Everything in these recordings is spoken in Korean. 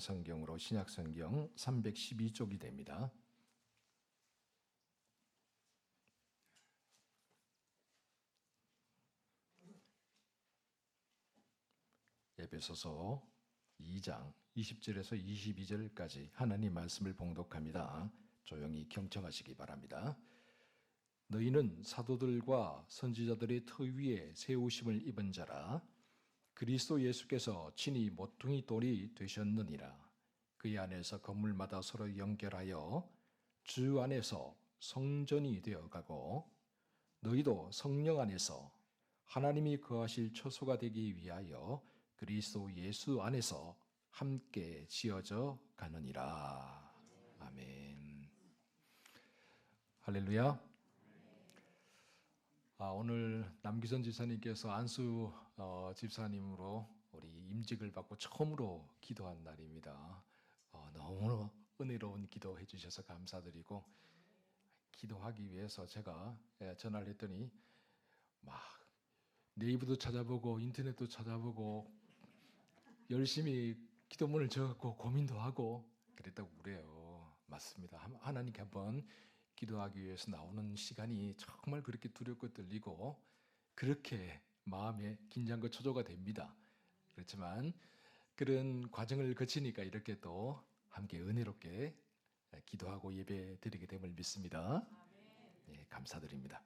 성경으로 신약 성경 312쪽이 됩니다. 에베소서 2장 20절에서 22절까지 하나님 말씀을 봉독합니다. 조용히 경청하시기 바랍니다. 너희는 사도들과 선지자들의 터 위에 세우심을 입은 자라 그리스도 예수께서 친히 모퉁이 돌이 되셨느니라. 그의 안에서 건물마다 서로 연결하여 주 안에서 성전이 되어가고 너희도 성령 안에서 하나님이 거하실 처소가 되기 위하여 그리스도 예수 안에서 함께 지어져 가느니라. 아멘. 할렐루야. 아, 오늘 남기선 지사님께서 안수 어, 집사님으로 우리 임직을 받고 처음으로 기도한 날입니다. 어, 너무 은혜로운 기도 해 주셔서 감사드리고 기도하기 위해서 제가 예, 전화를 했더니 막 네이버도 찾아보고 인터넷도 찾아보고 열심히 기도문을 적었고 고민도 하고 그랬다고 그래요. 맞습니다. 하나님께 한번 기도하기 위해서 나오는 시간이 정말 그렇게 두렵고 떨리고 그렇게 마음에 긴장과 초조가 됩니다. 그렇지만 그런 과정을 거치니까 이렇게 또 함께 은혜롭게 기도하고 예배 드리게 됨을 믿습니다. 예, 감사드립니다.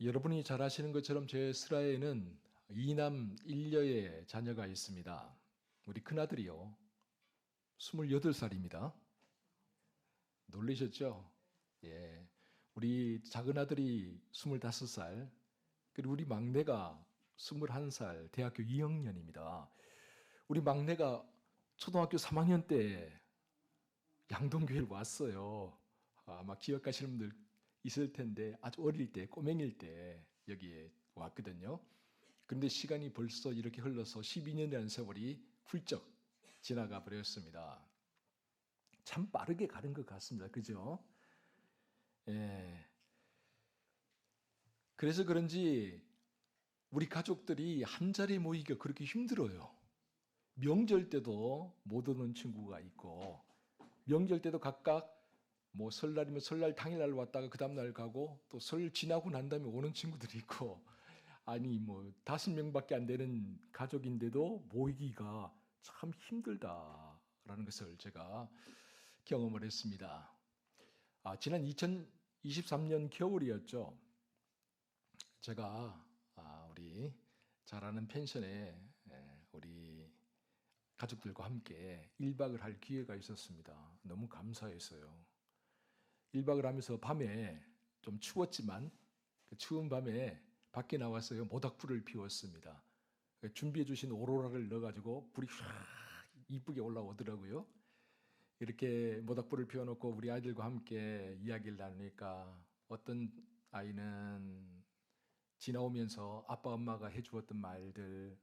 여러분이 잘 아시는 것처럼 제 슬하에는 이남 일녀의 자녀가 있습니다. 우리 큰아들이요. 28살입니다. 놀라셨죠? 예. 우리 작은 아들이 25살, 그리고 우리 막내가 21살, 대학교 2학년입니다. 우리 막내가 초등학교 3학년 때 양동교회를 왔어요. 아마 기억하시는 분들 있을 텐데 아주 어릴 때, 꼬맹일 때 여기에 왔거든요. 그런데 시간이 벌써 이렇게 흘러서 12년이라는 세월이 훌쩍 지나가 버렸습니다. 참 빠르게 가는 것 같습니다. 그죠? 예. 그래서 그런지 우리 가족들이 한 자리에 모이기가 그렇게 힘들어요. 명절 때도 못 오는 친구가 있고, 명절 때도 각각 뭐 설날이면 설날 당일날 왔다가 그 다음날 가고, 또 설 지나고 난 다음에 오는 친구들이 있고, 아니 뭐 다섯 명밖에 안 되는 가족인데도 모이기가 참 힘들다라는 것을 제가 경험을 했습니다. 아, 지난 2023년 겨울이었죠. 제가 아, 우리 잘 아는 펜션에 우리 가족들과 함께 1박을 할 기회가 있었습니다. 너무 감사했어요. 1박을 하면서 밤에 좀 추웠지만 그 추운 밤에 밖에 나왔어요. 모닥불을 피웠습니다. 준비해 주신 오로라를 넣어가지고 불이 확 이쁘게 올라오더라고요. 이렇게 모닥불을 피워놓고 우리 아이들과 함께 이야기를 나누니까 어떤 아이는 지나오면서 아빠 엄마가 해주었던 말들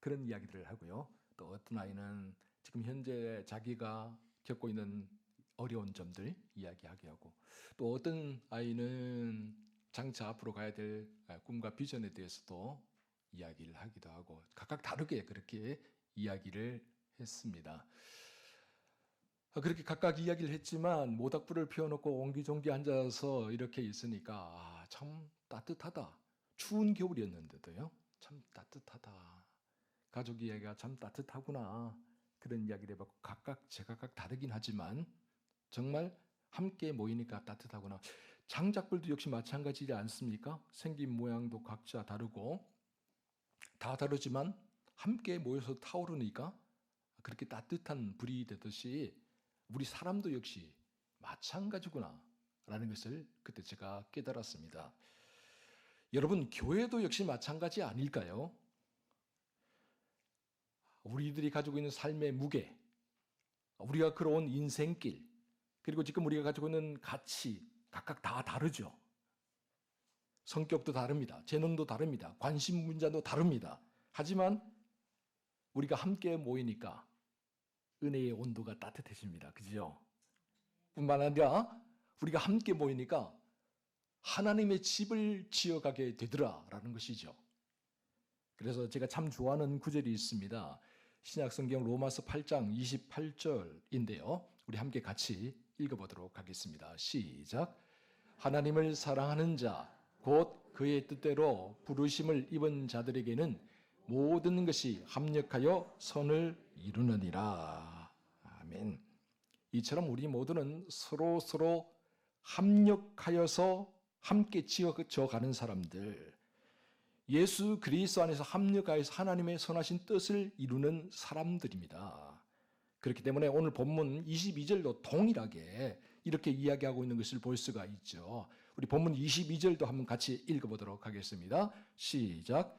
그런 이야기들을 하고요. 또 어떤 아이는 지금 현재 자기가 겪고 있는 어려운 점들 이야기하게 하고 또 어떤 아이는 장차 앞으로 가야 될 꿈과 비전에 대해서도 이야기를 하기도 하고 각각 다르게 그렇게 이야기를 했습니다. 아, 그렇게 각각 이야기를 했지만 모닥불을 피워놓고 옹기종기 앉아서 이렇게 있으니까 아, 참 따뜻하다. 추운 겨울이었는데도요. 참 따뜻하다. 가족 이야기가 참 따뜻하구나. 그런 이야기를 해봤고 각각 제각각 다르긴 하지만 정말 함께 모이니까 따뜻하구나. 장작불도 역시 마찬가지지 않습니까? 생긴 모양도 각자 다르고 다 다르지만 함께 모여서 타오르니까 그렇게 따뜻한 불이 되듯이 우리 사람도 역시 마찬가지구나. 라는 것을 그때 제가 깨달았습니다. 여러분, 교회도 역시 마찬가지 아닐까요? 우리들이 가지고 있는 삶의 무게, 우리가 걸어온 인생길, 그리고 지금 우리가 가지고 있는 가치, 각각 다 다르죠. 성격도 다릅니다. 재능도 다릅니다. 관심 분야도 다릅니다. 하지만 우리가 함께 모이니까 은혜의 온도가 따뜻해집니다. 그죠? 뿐만 아니라 우리가 함께 모이니까 하나님의 집을 지어가게 되더라라는 것이죠. 그래서 제가 참 좋아하는 구절이 있습니다. 신약 성경 로마서 8장 28절인데요. 우리 함께 같이 읽어보도록 하겠습니다. 시작. 하나님을 사랑하는 자, 곧 그의 뜻대로 부르심을 입은 자들에게는 모든 것이 합력하여 선을 이루느니라. 아멘. 이처럼 우리 모두는 서로 서로 합력하여서 함께 지어져 가는 사람들, 예수 그리스도 안에서 합력하여서 하나님의 선하신 뜻을 이루는 사람들입니다. 그렇기 때문에 오늘 본문 22절도 동일하게 이렇게 이야기하고 있는 것을 볼 수가 있죠. 우리 본문 22절도 한번 같이 읽어보도록 하겠습니다. 시작.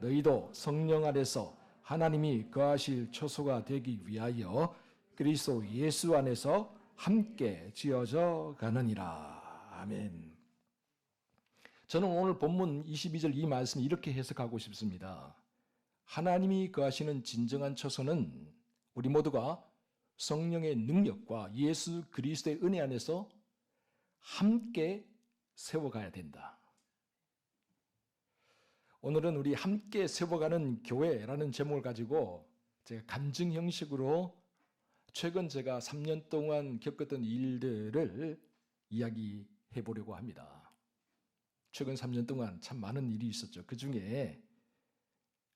너희도 성령 안에서 하나님이 거하실 처소가 되기 위하여 그리스도 예수 안에서 함께 지어져 가느니라. 아멘. 저는 오늘 본문 22절 이 말씀을 이렇게 해석하고 싶습니다. 하나님이 거하시는 진정한 처소는 우리 모두가 성령의 능력과 예수 그리스도의 은혜 안에서 함께 세워가야 된다. 오늘은 우리 함께 세워가는 교회라는 제목을 가지고 제가 간증 형식으로 최근 제가 3년 동안 겪었던 일들을 이야기해 보려고 합니다. 최근 3년 동안 참 많은 일이 있었죠. 그 중에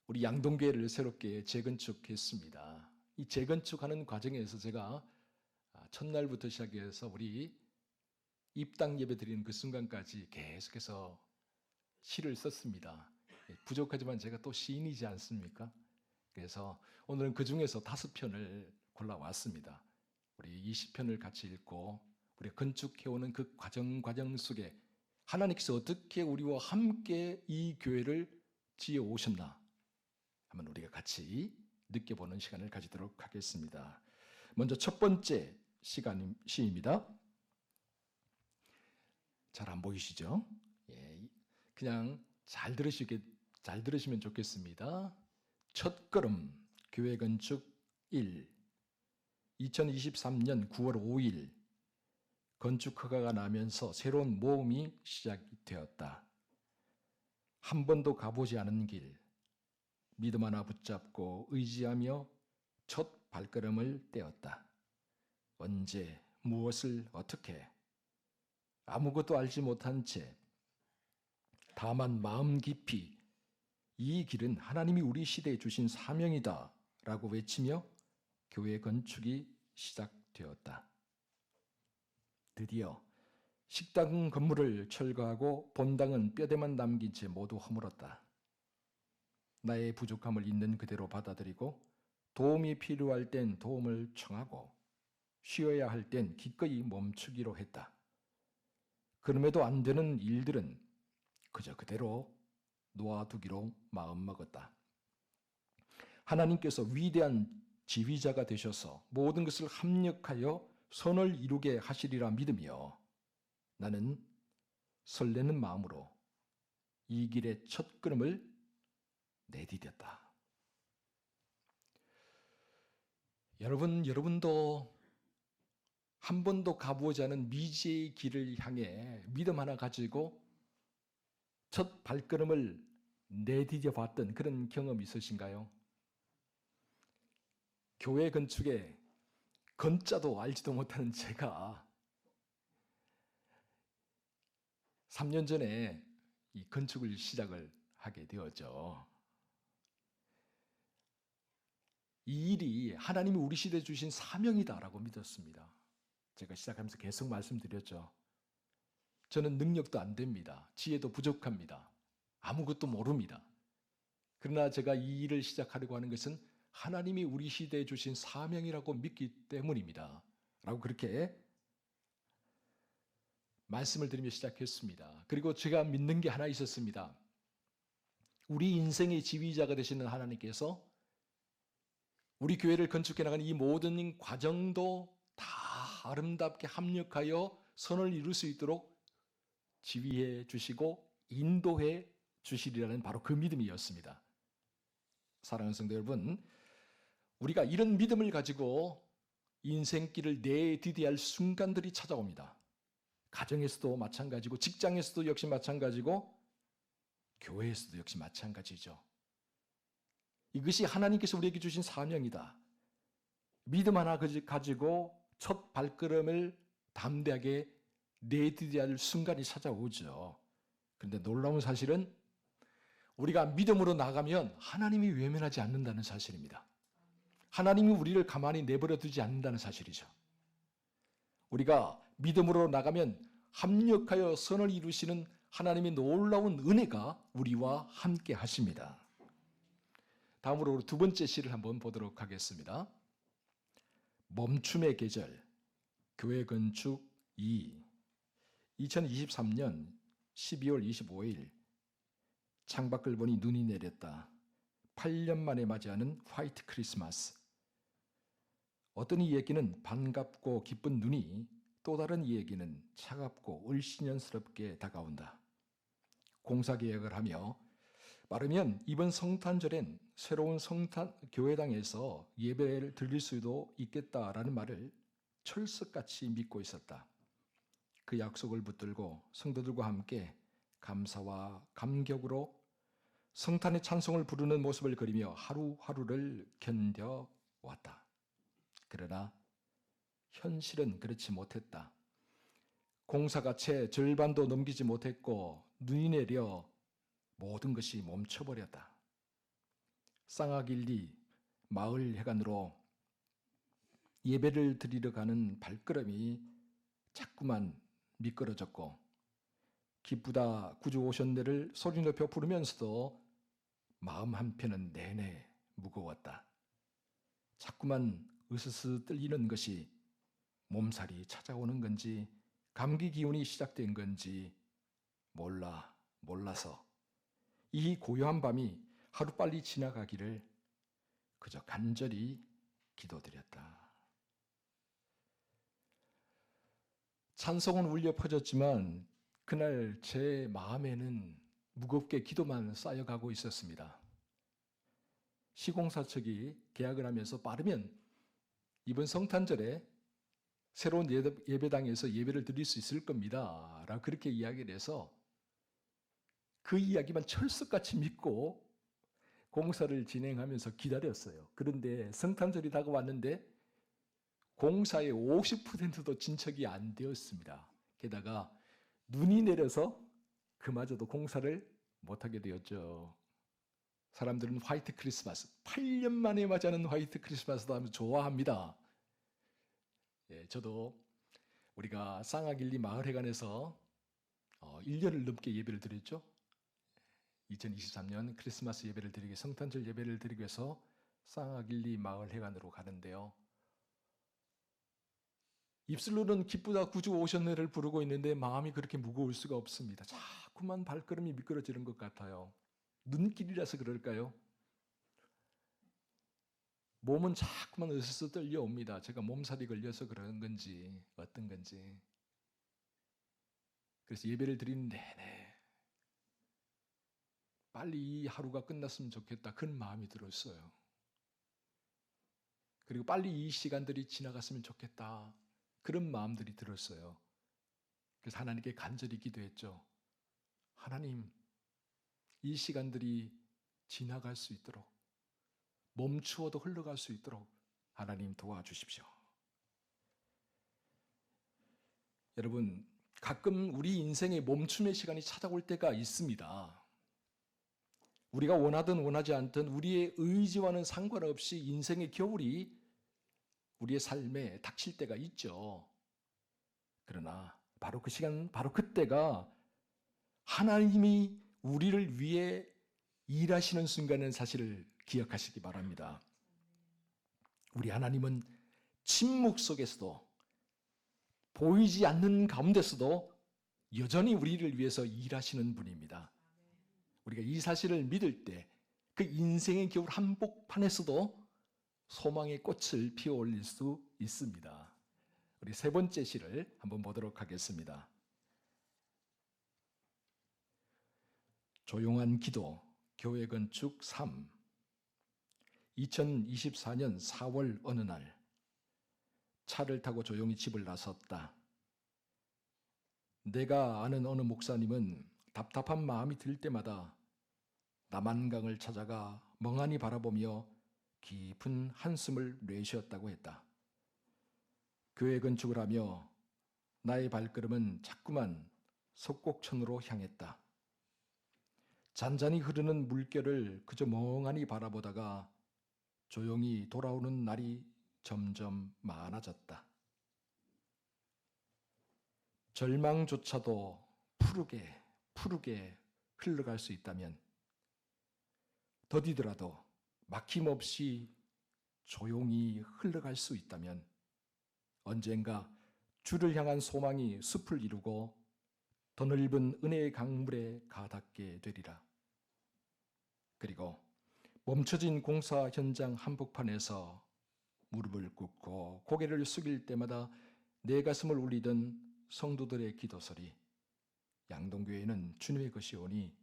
우리 양동교회를 새롭게 재건축했습니다. 이 재건축하는 과정에서 제가 첫날부터 시작해서 우리 입당 예배 드리는 그 순간까지 계속해서 시를 썼습니다. 부족하지만 제가 또 시인이지 않습니까? 그래서 오늘은 그 중에서 다섯 편을 골라왔습니다. 우리 20편을 같이 읽고 우리 건축해오는 그 과정 과정 속에 하나님께서 어떻게 우리와 함께 이 교회를 지어 오셨나 한번 우리가 같이 느껴보는 시간을 가지도록 하겠습니다. 먼저 첫 번째 시간 시입니다. 잘 안 보이시죠? 예, 그냥 잘 들으시게 잘 들으시면 좋겠습니다. 첫 걸음 교회 건축 1 2023년 9월 5일 건축 허가가 나면서 새로운 모험이 시작되었다. 한 번도 가보지 않은 길, 믿음 하나 붙잡고 의지하며 첫 발걸음을 떼었다. 언제, 무엇을, 어떻게, 아무것도 알지 못한 채, 다만 마음 깊이 이 길은 하나님이 우리 시대에 주신 사명이다 라고 외치며 교회 건축이 시작되었다. 드디어 식당 건물을 철거하고 본당은 뼈대만 남긴 채 모두 허물었다. 나의 부족함을 있는 그대로 받아들이고 도움이 필요할 땐 도움을 청하고 쉬어야 할 땐 기꺼이 멈추기로 했다. 그럼에도 안 되는 일들은 그저 그대로 놓아두기로 마음먹었다. 하나님께서 위대한 지휘자가 되셔서 모든 것을 합력하여 선을 이루게 하시리라 믿으며 나는 설레는 마음으로 이 길의 첫 걸음을 내디뎠다. 여러분, 여러분도 한 번도 가보지 않은 미지의 길을 향해 믿음 하나 가지고 첫 발걸음을 내디뎌 봤던 그런 경험 있으신가요? 교회 건축에 건자도 알지도 못하는 제가 3년 전에 이 건축을 시작을 하게 되었죠. 이 일이 하나님이 우리 시대에 주신 사명이다라고 믿었습니다. 제가 시작하면서 계속 말씀드렸죠. 저는 능력도 안 됩니다. 지혜도 부족합니다. 아무것도 모릅니다. 그러나 제가 이 일을 시작하려고 하는 것은 하나님이 우리 시대에 주신 사명이라고 믿기 때문입니다. 라고 그렇게 말씀을 드리며 시작했습니다. 그리고 제가 믿는 게 하나 있었습니다. 우리 인생의 지휘자가 되시는 하나님께서 우리 교회를 건축해 나가는 이 모든 과정도 다 아름답게 합력하여 선을 이룰 수 있도록 지휘해 주시고 인도해 주시리라는 바로 그 믿음이었습니다. 사랑하는 성도 여러분, 우리가 이런 믿음을 가지고 인생길을 내디디할 순간들이 찾아옵니다. 가정에서도 마찬가지고 직장에서도 역시 마찬가지고 교회에서도 역시 마찬가지죠. 이것이 하나님께서 우리에게 주신 사명이다. 믿음 하나 가지고 첫 발걸음을 담대하게 내디뎌야 할 순간이 찾아오죠. 그런데 놀라운 사실은 우리가 믿음으로 나가면 하나님이 외면하지 않는다는 사실입니다. 하나님이 우리를 가만히 내버려 두지 않는다는 사실이죠. 우리가 믿음으로 나가면 합력하여 선을 이루시는 하나님의 놀라운 은혜가 우리와 함께 하십니다. 다음으로 두 번째 시를 한번 보도록 하겠습니다. 멈춤의 계절, 교회 건축 2, 2023년 12월 25일 창밖을 보니 눈이 내렸다. 8년 만에 맞이하는 화이트 크리스마스. 어떤 이야기는 반갑고 기쁜 눈이 또 다른 이야기는 차갑고 을신연스럽게 다가온다. 공사 계획을 하며 말하면 이번 성탄절엔 새로운 성탄 교회당에서 예배를 드릴 수도 있겠다라는 말을 철석같이 믿고 있었다. 그 약속을 붙들고 성도들과 함께 감사와 감격으로 성탄의 찬송을 부르는 모습을 그리며 하루하루를 견뎌왔다. 그러나 현실은 그렇지 못했다. 공사가 채 절반도 넘기지 못했고 눈이 내려 모든 것이 멈춰버렸다. 쌍화길리 마을 해관으로 예배를 드리러 가는 발걸음이 자꾸만 미끄러졌고 기쁘다 구주 오셨네를 소리 높여 부르면서도 마음 한편은 내내 무거웠다. 자꾸만 으스스 떨리는 것이 몸살이 찾아오는 건지 감기 기운이 시작된 건지 몰라 몰라서 이 고요한 밤이 하루빨리 지나가기를 그저 간절히 기도드렸다. 찬송은 울려 퍼졌지만 그날 제 마음에는 무겁게 기도만 쌓여가고 있었습니다. 시공사 측이 계약을 하면서 빠르면 이번 성탄절에 새로운 예배당에서 예배를 드릴 수 있을 겁니다. 라고 그렇게 이야기를 해서 그 이야기만 철석같이 믿고 공사를 진행하면서 기다렸어요. 그런데 성탄절이 다가왔는데 공사의 50%도 진척이 안 되었습니다. 게다가 눈이 내려서 그마저도 공사를 못하게 되었죠. 사람들은 화이트 크리스마스, 8년 만에 맞이하는 화이트 크리스마스도 하면 좋아합니다. 예, 저도 우리가 쌍화길리 마을회관에서 어, 1년을 넘게 예배를 드렸죠. 2023년 크리스마스 예배를 드리기 성탄절 예배를 드리기 위해서 쌍화길리 마을회관으로 가는데요. 입술로는 기쁘다 구주 오셨네를 부르고 있는데 마음이 그렇게 무거울 수가 없습니다. 자꾸만 발걸음이 미끄러지는 것 같아요. 눈길이라서 그럴까요? 몸은 자꾸만 으스스 떨려옵니다. 제가 몸살이 걸려서 그런 건지 어떤 건지. 그래서 예배를 드리는 내내 빨리 이 하루가 끝났으면 좋겠다. 그런 마음이 들었어요. 그리고 빨리 이 시간들이 지나갔으면 좋겠다. 그런 마음들이 들었어요. 그래서 하나님께 간절히 기도했죠. 하나님, 이 시간들이 지나갈 수 있도록, 멈추어도 흘러갈 수 있도록 하나님 도와주십시오. 여러분, 가끔 우리 인생의 멈춤의 시간이 찾아올 때가 있습니다. 우리가 원하든 원하지 않든 우리의 의지와는 상관없이 인생의 겨울이 우리의 삶에 닥칠 때가 있죠. 그러나 바로 그 시간, 바로 그때가 하나님이 우리를 위해 일하시는 순간은 사실을 기억하시기 바랍니다. 우리 하나님은 침묵 속에서도 보이지 않는 가운데서도 여전히 우리를 위해서 일하시는 분입니다. 우리가 이 사실을 믿을 때 그 인생의 겨울 한복판에서도 소망의 꽃을 피워 올릴 수 있습니다. 우리 세 번째 시를 한번 보도록 하겠습니다. 조용한 기도, 교회 건축 3. 2024년 4월 어느 날, 차를 타고 조용히 집을 나섰다. 내가 아는 어느 목사님은 답답한 마음이 들 때마다 남한강을 찾아가 멍하니 바라보며 깊은 한숨을 내쉬었다고 했다. 교회 건축을 하며 나의 발걸음은 자꾸만 석곡천으로 향했다. 잔잔히 흐르는 물결을 그저 멍하니 바라보다가 조용히 돌아오는 날이 점점 많아졌다. 절망조차도 푸르게 푸르게 흘러갈 수 있다면 더디더라도 막힘없이 조용히 흘러갈 수 있다면 언젠가 주를 향한 소망이 숲을 이루고 더 넓은 은혜의 강물에 가닿게 되리라. 그리고 멈춰진 공사 현장 한복판에서 무릎을 꿇고 고개를 숙일 때마다 내 가슴을 울리던 성도들의 기도 소리. 양동교회는 주님의 것이오니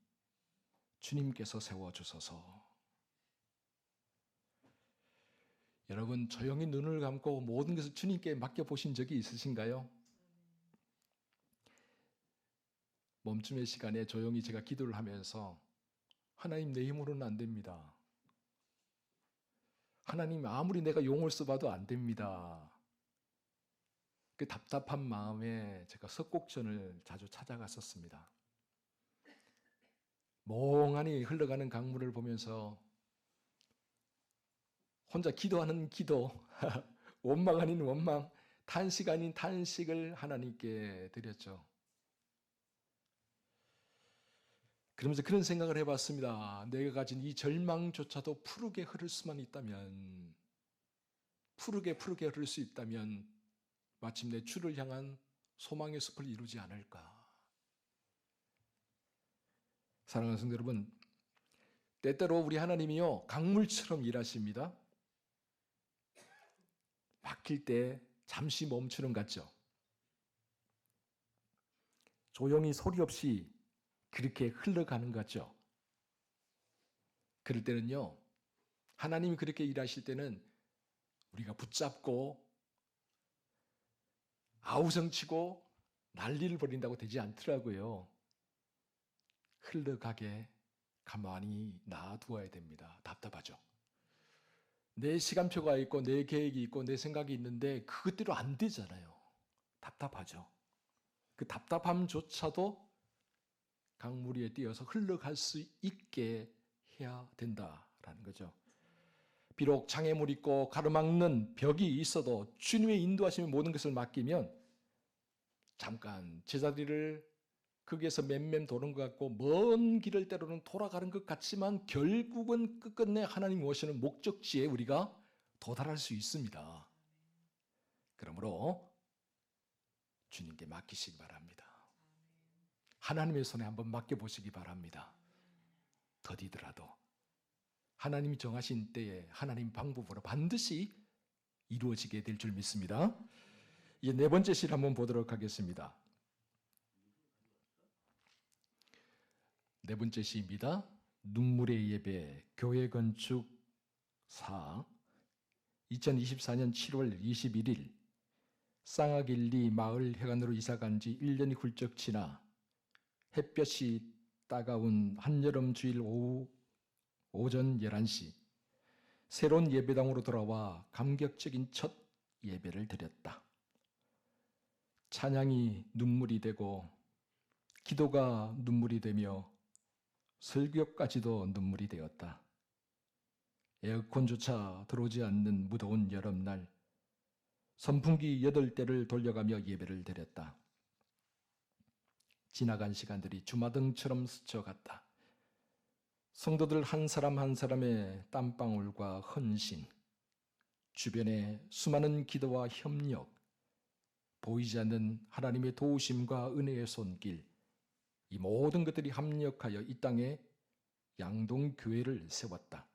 주님께서 세워 주소서. 여러분 조용히 눈을 감고 모든 것을 주님께 맡겨 보신 적이 있으신가요? 멈춤의 시간에 조용히 제가 기도를 하면서 하나님 내 힘으로는 안 됩니다. 하나님 아무리 내가 용을 써봐도 안 됩니다. 그 답답한 마음에 제가 석곡전을 자주 찾아갔었습니다. 멍하니 흘러가는 강물을 보면서 혼자 기도하는 기도, 원망 아닌 원망, 탄식 아닌 탄식을 하나님께 드렸죠. 그러면서 그런 생각을 해봤습니다. 내가 가진 이 절망조차도 푸르게 흐를 수만 있다면, 푸르게 푸르게 흐를 수 있다면, 마침내 주를 향한 소망의 숲을 이루지 않을까. 사랑하는 성도 여러분, 때때로 우리 하나님이요, 강물처럼 일하십니다. 막힐 때 잠시 멈추는 같죠. 조용히 소리 없이 그렇게 흘러가는 것 같죠. 그럴 때는요, 하나님이 그렇게 일하실 때는 우리가 붙잡고 아우성치고 난리를 벌인다고 되지 않더라고요. 흘러가게 가만히 놔두어야 됩니다. 답답하죠. 내 시간표가 있고 내 계획이 있고 내 생각이 있는데 그것대로 안 되잖아요. 답답하죠. 그 답답함조차도 강물 위에 띄어서 흘러갈 수 있게 해야 된다라는 거죠. 비록 장애물 있고 가로막는 벽이 있어도 주님의 인도하심에 모든 것을 맡기면 잠깐 제자리를 거기에서 맴맴 도는 것 같고 먼 길을 때로는 돌아가는 것 같지만 결국은 끝끝내 하나님 오시는 목적지에 우리가 도달할 수 있습니다. 그러므로 주님께 맡기시기 바랍니다. 하나님의 손에 한번 맡겨보시기 바랍니다. 더디더라도 하나님이 정하신 때에 하나님 방법으로 반드시 이루어지게 될 줄 믿습니다. 이제 네 번째 실 한번 보도록 하겠습니다. 네 번째 시입니다. 눈물의 예배 교회 건축 4 2024년 7월 21일 쌍아길리 마을 회관으로 이사 간 지 1년이 훌쩍 지나 햇볕이 따가운 한여름 주일 오후 오전 11시 새로운 예배당으로 돌아와 감격적인 첫 예배를 드렸다. 찬양이 눈물이 되고 기도가 눈물이 되며 설교까지도 눈물이 되었다. 에어컨조차 들어오지 않는 무더운 여름날 선풍기 여덟 대를 돌려가며 예배를 드렸다. 지나간 시간들이 주마등처럼 스쳐갔다. 성도들 한 사람 한 사람의 땀방울과 헌신, 주변의 수많은 기도와 협력, 보이지 않는 하나님의 도우심과 은혜의 손길, 이 모든 것들이 합력하여 이 땅에 양동교회를 세웠다.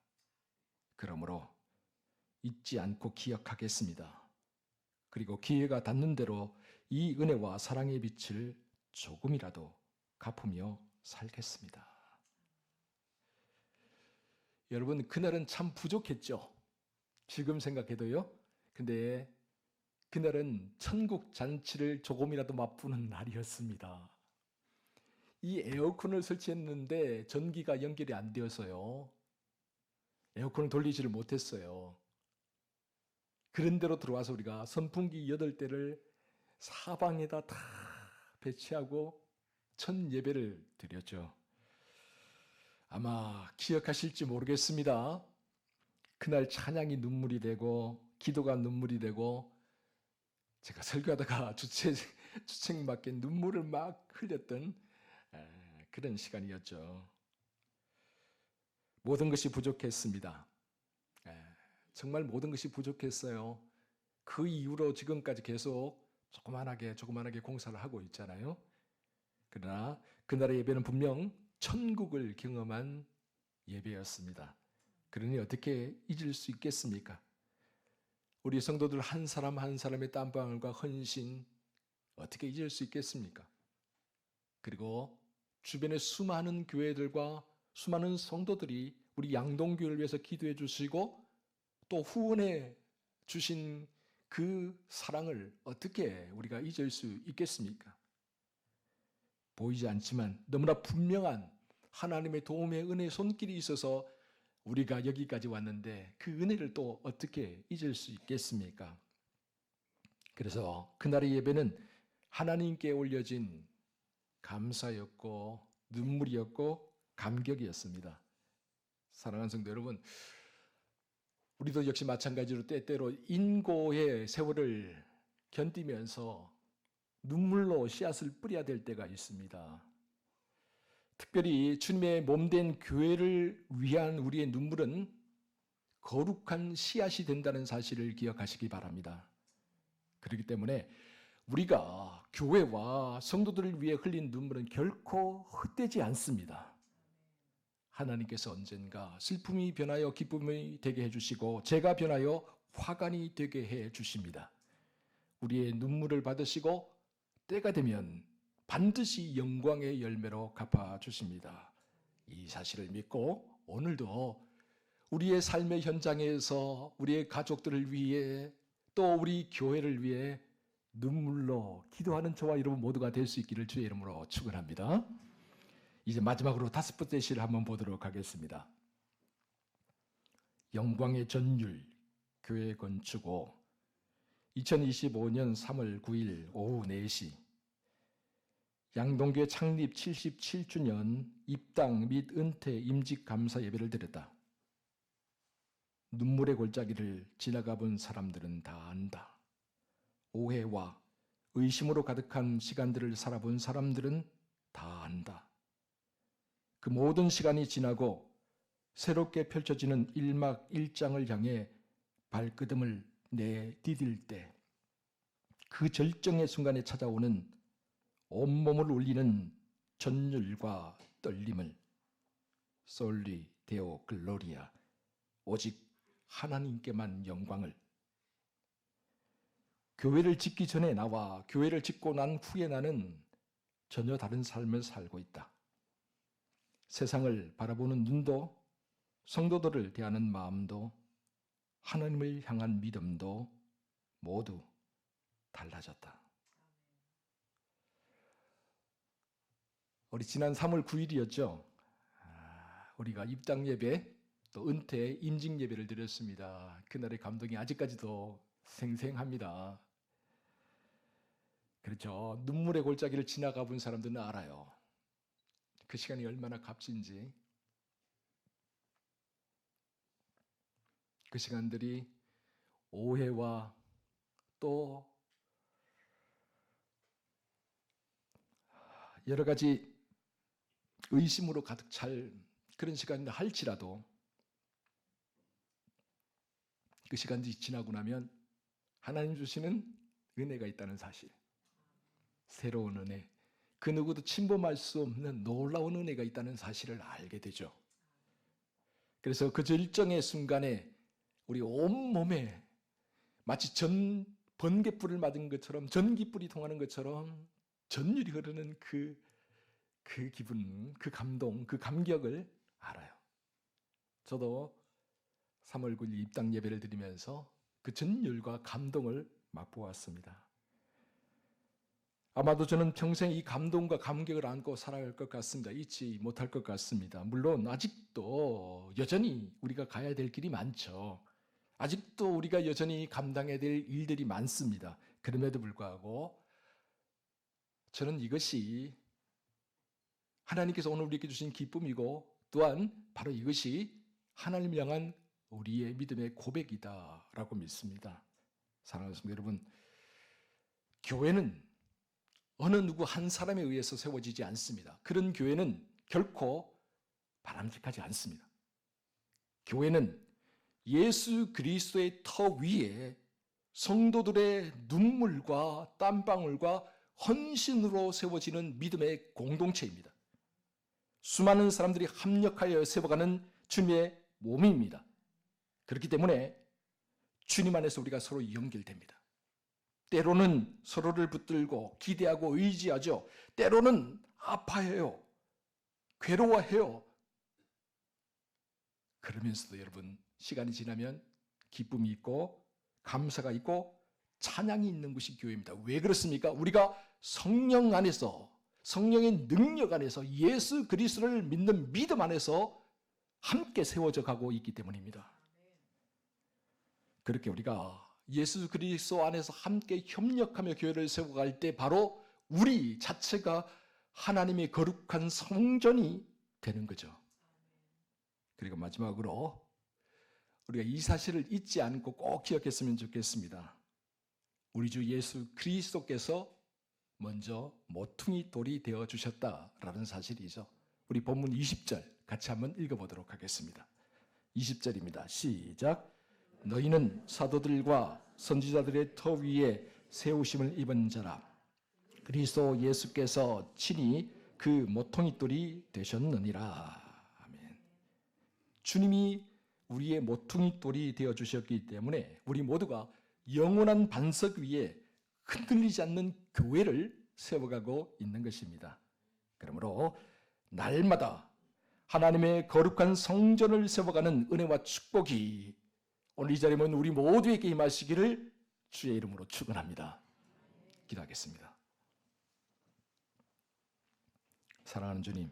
그러므로 잊지 않고 기억하겠습니다. 그리고 기회가 닿는 대로 이 은혜와 사랑의 빛을 조금이라도 갚으며 살겠습니다. 여러분, 그날은 참 부족했죠. 지금 생각해도요. 근데 그날은 천국 잔치를 조금이라도 맛보는 날이었습니다. 이 에어컨을 설치했는데 전기가 연결이 안 되어서요. 에어컨을 돌리지를 못했어요. 그런 대로 들어와서 우리가 선풍기 여덟 대를 사방에다 다 배치하고 첫 예배를 드렸죠. 아마 기억하실지 모르겠습니다. 그날 찬양이 눈물이 되고 기도가 눈물이 되고 제가 설교하다가 주책 주책 맞게 눈물을 막 흘렸던 에, 그런 시간이었죠. 모든 것이 부족했습니다. 에, 정말 모든 것이 부족했어요. 그 이후로 지금까지 계속 조그만하게 조그만하게 공사를 하고 있잖아요. 그러나 그날의 예배는 분명 천국을 경험한 예배였습니다. 그러니 어떻게 잊을 수 있겠습니까? 우리 성도들 한 사람 한 사람의 땀방울과 헌신 어떻게 잊을 수 있겠습니까? 그리고 주변의 수많은 교회들과 수많은 성도들이 우리 양동교회를 위해서 기도해 주시고 또 후원해 주신 그 사랑을 어떻게 우리가 잊을 수 있겠습니까? 보이지 않지만 너무나 분명한 하나님의 도움의 은혜의 손길이 있어서 우리가 여기까지 왔는데 그 은혜를 또 어떻게 잊을 수 있겠습니까? 그래서 그날의 예배는 하나님께 올려진 감사였고 눈물이었고 감격이었습니다. 사랑하는 성도 여러분, 우리도 역시 마찬가지로 때때로 인고의 세월을 견디면서 눈물로 씨앗을 뿌려야 될 때가 있습니다. 특별히 주님의 몸된 교회를 위한 우리의 눈물은 거룩한 씨앗이 된다는 사실을 기억하시기 바랍니다. 그렇기 때문에 우리가 교회와 성도들을 위해 흘린 눈물은 결코 헛되지 않습니다. 하나님께서 언젠가 슬픔이 변하여 기쁨이 되게 해주시고 제가 변하여 화관이 되게 해 주십니다. 우리의 눈물을 받으시고 때가 되면 반드시 영광의 열매로 갚아 주십니다. 이 사실을 믿고 오늘도 우리의 삶의 현장에서 우리의 가족들을 위해 또 우리 교회를 위해 눈물로 기도하는 저와 여러분 모두가 될 수 있기를 주의 이름으로 축원합니다. 이제 마지막으로 다섯 번째 시를 한번 보도록 하겠습니다. 영광의 전율 교회 건축5 2025년 3월 9일 오후 4시 양동교회 창립 77주년 입당 및 은퇴 임직 감사 예배를 드렸다. 눈물의 골짜기를 지나가 본 사람들은 다 안다. 오해와 의심으로 가득한 시간들을 살아본 사람들은 다 안다. 그 모든 시간이 지나고 새롭게 펼쳐지는 1막 1장을 향해 발끝음을 내디딜 때 그 절정의 순간에 찾아오는 온몸을 울리는 전율과 떨림을 솔리 데오 글로리아 오직 하나님께만 영광을 교회를 짓기 전에 나와 교회를 짓고 난 후에 나는 전혀 다른 삶을 살고 있다. 세상을 바라보는 눈도 성도들을 대하는 마음도 하나님을 향한 믿음도 모두 달라졌다. 우리 지난 3월 9일이었죠. 아, 우리가 입당 예배 또 은퇴 임직 예배를 드렸습니다. 그날의 감동이 아직까지도 생생합니다. 그렇죠. 눈물의 골짜기를 지나가 본 사람들은 알아요. 그 시간이 얼마나 값진지. 그 시간들이 오해와 또 여러 가지 의심으로 가득 찰 그런 시간이 할지라도 그 시간이 지나고 나면 하나님 주시는 은혜가 있다는 사실. 새로운 은혜. 그 누구도 침범할 수 없는 놀라운 은혜가 있다는 사실을 알게 되죠. 그래서 그 절정의 순간에 우리 온몸에 마치 전 번개불을 맞은 것처럼 전기불이 통하는 것처럼 전율이 흐르는 그, 그 기분, 그 감동, 그 감격을 알아요. 저도 3월 9일 입당 예배를 드리면서 그 전율과 감동을 맛보았습니다. 아마도 저는 평생 이 감동과 감격을 안고 살아갈 것 같습니다. 잊지 못할 것 같습니다. 물론 아직도 여전히 우리가 가야 될 길이 많죠. 아직도 우리가 여전히 감당해야 될 일들이 많습니다. 그럼에도 불구하고 저는 이것이 하나님께서 오늘 우리에게 주신 기쁨이고 또한 바로 이것이 하나님을 향한 우리의 믿음의 고백이다라고 믿습니다. 사랑하는 여러분, 교회는 어느 누구 한 사람에 의해서 세워지지 않습니다. 그런 교회는 결코 바람직하지 않습니다. 교회는 예수 그리스도의 터 위에 성도들의 눈물과 땀방울과 헌신으로 세워지는 믿음의 공동체입니다. 수많은 사람들이 합력하여 세워가는 주님의 몸입니다. 그렇기 때문에 주님 안에서 우리가 서로 연결됩니다. 때로는 서로를 붙들고 기대하고 의지하죠. 때로는 아파해요. 괴로워해요. 그러면서도 여러분 시간이 지나면 기쁨이 있고 감사가 있고 찬양이 있는 곳이 교회입니다. 왜 그렇습니까? 우리가 성령 안에서 성령의 능력 안에서 예수 그리스도를 믿는 믿음 안에서 함께 세워져 가고 있기 때문입니다. 그렇게 우리가 예수 그리스도 안에서 함께 협력하며 교회를 세워갈 때 바로 우리 자체가 하나님의 거룩한 성전이 되는 거죠. 그리고 마지막으로 우리가 이 사실을 잊지 않고 꼭 기억했으면 좋겠습니다. 우리 주 예수 그리스도께서 먼저 모퉁이 돌이 되어 주셨다라는 사실이죠. 우리 본문 20절 같이 한번 읽어보도록 하겠습니다. 20절입니다. 시작. 너희는 사도들과 선지자들의 터 위에 세우심을 입은 자라. 그리스도 예수께서 친히 그 모퉁이 돌이 되셨느니라. 아멘. 주님이 우리의 모퉁이 돌이 되어 주셨기 때문에 우리 모두가 영원한 반석 위에 흔들리지 않는 교회를 세워가고 있는 것입니다. 그러므로 날마다 하나님의 거룩한 성전을 세워가는 은혜와 축복이 오늘 이 모인 우리 모두에게 임하시기를 주의 이름으로 축원합니다. 기도하겠습니다. 사랑하는 주님,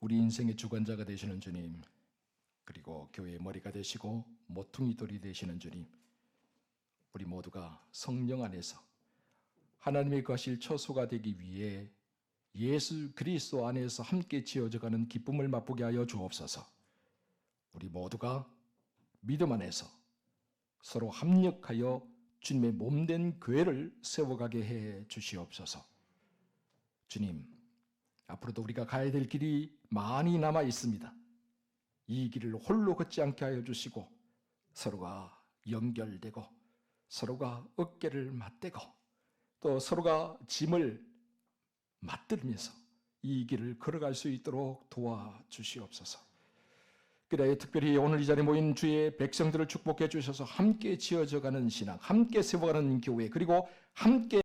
우리 인생의 주관자가 되시는 주님, 그리고 교회의 머리가 되시고 모퉁이 돌이 되시는 주님, 우리 모두가 성령 안에서 하나님의 거실 처소가 되기 위해 예수 그리스도 안에서 함께 지어져가는 기쁨을 맛보게 하여 주옵소서. 우리 모두가 믿음 안에서 서로 합력하여 주님의 몸된 교회를 세워가게 해 주시옵소서. 주님, 앞으로도 우리가 가야 될 길이 많이 남아 있습니다. 이 길을 홀로 걷지 않게 하여 주시고 서로가 연결되고 서로가 어깨를 맞대고 또 서로가 짐을 맞들면서 이 길을 걸어갈 수 있도록 도와주시옵소서. 그래 특별히 오늘 이 자리에 모인 주의 백성들을 축복해 주셔서 함께 지어져 가는 신앙, 함께 세워가는 교회, 그리고 함께